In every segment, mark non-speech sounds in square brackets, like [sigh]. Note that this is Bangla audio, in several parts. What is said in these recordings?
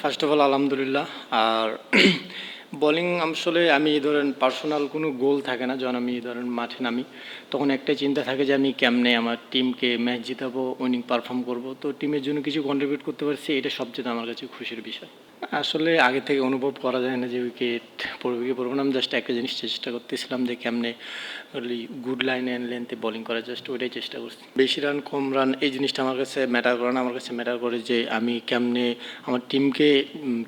ফার্স্ট অফ অল আলহামদুলিল্লাহ, আর [clears throat] বোলিং আসলে আমি ধরেন পার্সোনাল কোনো গোল থাকে না, যখন আমি ধরেন মাঠে নামি, তখন একটাই চিন্তা থাকে যে আমি কেমনে আমার টিমকে ম্যাচ জিতাবো উইনিং পারফর্ম করব। তো টিমের জন্য কিছু কন্ট্রিবিউট করতে পারছি, এটা সবচেয়ে আমার কাছে খুশির বিষয়। আসলে আগে থেকে অনুভব করা যায় না যে উইকেট পড়বে কি পড়ব না। আমি জাস্ট একটা জিনিস চেষ্টা করতেছিলাম যে কেমনে গুড লাইন অ্যান্ড লেন্থে বোলিং করা জাস্ট ওইটাই চেষ্টা করছি। বেশি রান কম রান এই জিনিসটা আমার কাছে ম্যাটার করে না। আমার কাছে ম্যাটার করে যে আমি কেমনে, আমার টিমকে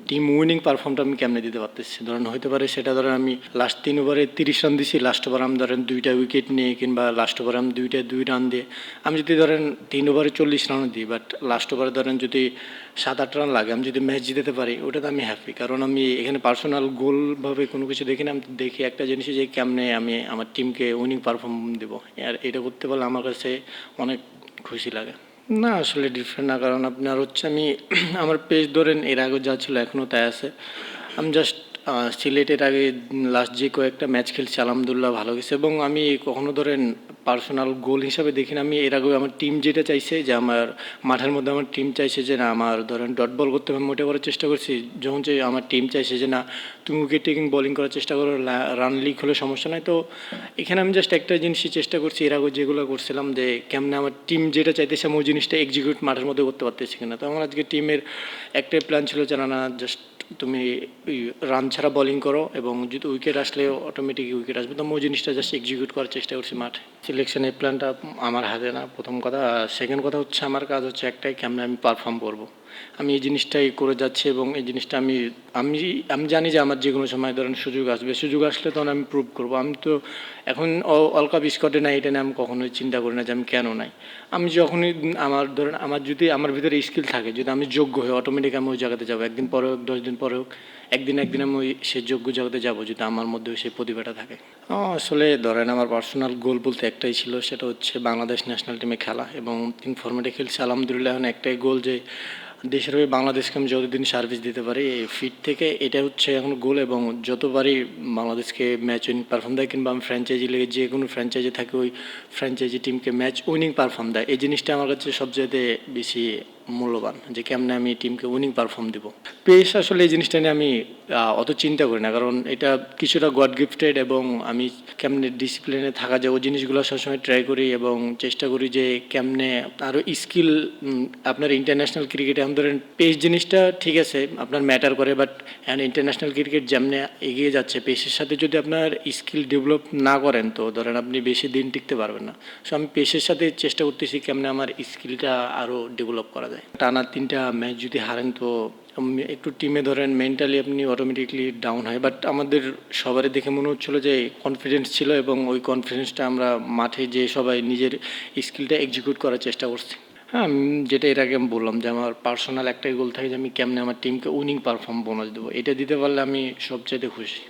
টিম উইনিং পারফর্মটা আমি কেমনে দিতে পারতেছি। ধরেন হতে পারে সেটা ধরেন আমি লাস্ট তিন ওভারে তিরিশ রান দিছি লাস্ট ওভার আমি ধরেন দুইটা উইকেট নিয়ে কিংবা লাস্ট ওভারে আমি দুইটা, দুই রান দিয়ে। আমি যদি ধরেন তিন ওভারে চল্লিশ রানও দিই বাট লাস্ট ওভারে ধরেন যদি সাত, আট রান লাগে, আমি যদি ম্যাচ জিতাতে পারি ওটাতে আমি হ্যাপি কারণ আমি এখানে পার্সোনাল গোলভাবে কোনো কিছু দেখি না, আমি দেখি একটা জিনিস যে কেমনে আমি আমার টিমকে উইনিং পারফর্ম দেবো। আর এটা করতে পারলে আমার কাছে অনেক খুশি লাগে। না, আসলে ডিফারেন্ট না, কারণ আপনার হচ্ছে আমি [clears throat] আমার পেজ ধরেন, এর আগে যা ছিল এখনও তাই আছে। আমি জাস্ট সিলেটের আগে লাস্ট যে কয়েকটা ম্যাচ খেলছি, আলহামদুলিল্লাহ ভালো গেছে। এবং আমি কখনো ধরেন পার্সোনাল গোল হিসাবে দেখি না, আমি এর আগে আমার টিম যেটা চাইছে যে আমার মাঠের মধ্যে আমার টিম চাইছে যে না, আমার ধরেন ডট বল করতে আমি মোটে করার চেষ্টা করছি, যখন যে আমার টিম চাইছে যে না, তুমি উইকেট টেকিং বোলিং করার চেষ্টা করো রান লিক হলে সমস্যা নাই। তো এখানে আমি জাস্ট একটা জিনিসই চেষ্টা করছি, এর আগে যেগুলো করছিলাম যে কেমনে আমার টিম যেটা চাইতেছে আমি ওই জিনিসটা এক্সিকিউট মাঠের মধ্যে করতে পারতেছি কিনা। তো আমার আজকে টিমের একটাই প্ল্যান ছিল যে না জাস্ট তুমি রান ছাড়া বোলিং করো এবং যদি উইকেট আসলে অটোমেটিক উইকেট আসবে, তো ওই জিনিসটা জাস্ট এক্সিকিউট করার চেষ্টা করছি মাঠে। সিলেকশন এই প্ল্যানটা আমার হাতে না, প্রথম কথা। সেকেন্ড কথা হচ্ছে, আমার কাজ হচ্ছে একটাই ক্যামেরা আমি পারফর্ম করব। আমি এই জিনিসটাই করে যাচ্ছি এবং এই জিনিসটা আমি আমি আমি জানি যে আমার যে কোনো সময় ধরেন সুযোগ আসবে। সুযোগ আসলে তখন আমি প্রুভ করব। আমি তো এখন অলকা বিস্কটে নাই, এটা নিয়ে আমি কখনোই চিন্তা করি না যে আমি কেন নাই। আমি যখনই আমার ধরেন, আমার যদি, আমার ভিতরে স্কিল থাকে, যদি আমি যোগ্য হই অটোমেটিক আমি ওই জায়গাতে যাব। একদিন পরে হোক, দশ দিন পরে হোক, একদিন একদিন আমি ওই সে যোগ্য জায়গাতে যাব, যদি আমার মধ্যে সেই প্রতিভাটা থাকে। আসলে ধরেন আমার পার্সোনাল গোল বলতে একটাই ছিল, সেটা হচ্ছে বাংলাদেশ ন্যাশনাল টিমে খেলা এবং তিন ফর্মেটে খেলছি। আলহামদুলিল্লাহ এখন একটাই গোল যে দেশের হয়ে বাংলাদেশকে আমি যতদিন সার্ভিস দিতে পারি, এই ফিট থেকে এটা হচ্ছে এখন গোল এবং যতবারই বাংলাদেশকে ম্যাচ উইনিং পারফর্ম দেয় কিংবা আমি ফ্র্যাঞ্চাইজি লেগে যে কোনো ফ্র্যাঞ্চাইজি থাকে, ওই ফ্র্যাঞ্চাইজি টিমকে ম্যাচ উইনিং পারফর্ম দেয়। এই জিনিসটা আমার কাছে সবচেয়ে বেশি মূল্যবান, যে কেমনে আমি টিমকে উইনিং পারফর্ম দিব। পেস আসলে এই জিনিসটা নিয়ে আমি অত চিন্তা করি না, কারণ এটা কিছুটা গড গিফটেড এবং আমি কেমনে ডিসিপ্লিনে থাকা যায়, ওই জিনিসগুলো সবসময় ট্রাই করি এবং চেষ্টা করি যে কেমনে আরও স্কিল আপনার ইন্টারন্যাশনাল ক্রিকেটে আমি ধরেন পেস জিনিসটা ঠিক আছে, আপনার ম্যাটার করে বাট অ্যান্ড ইন্টারন্যাশনাল ক্রিকেট যেমনে এগিয়ে যাচ্ছে পেসের সাথে যদি আপনার স্কিল ডেভেলপ না করেন, তো ধরেন আপনি বেশি দিন টিকতে পারবেন না। সো আমি পেসের সাথে চেষ্টা করতেছি কেমনে আমার স্কিলটা আরও ডেভেলপ করা যায়। টানা তিনটা ম্যাচ যদি হারেন তো একটু টিমে ধরেন মেন্টালি আপনি অটোমেটিকলি ডাউন হয়। বাট আমাদের সবারই দেখে মনে হচ্ছিল যে কনফিডেন্স ছিল এবং ওই কনফিডেন্সটা আমরা মাঠে যে সবাই নিজের স্কিলটা এক্সিকিউট করার চেষ্টা করছি। হ্যাঁ যেটা এর আগে আমি বললাম যে আমার পার্সোনাল একটাই গোল থাকে যে আমি কেমনে আমার টিমকে উইনিং পারফর্ম বোনাস দেবো। এটা দিতে পারলে আমি সবচাইতে খুশি।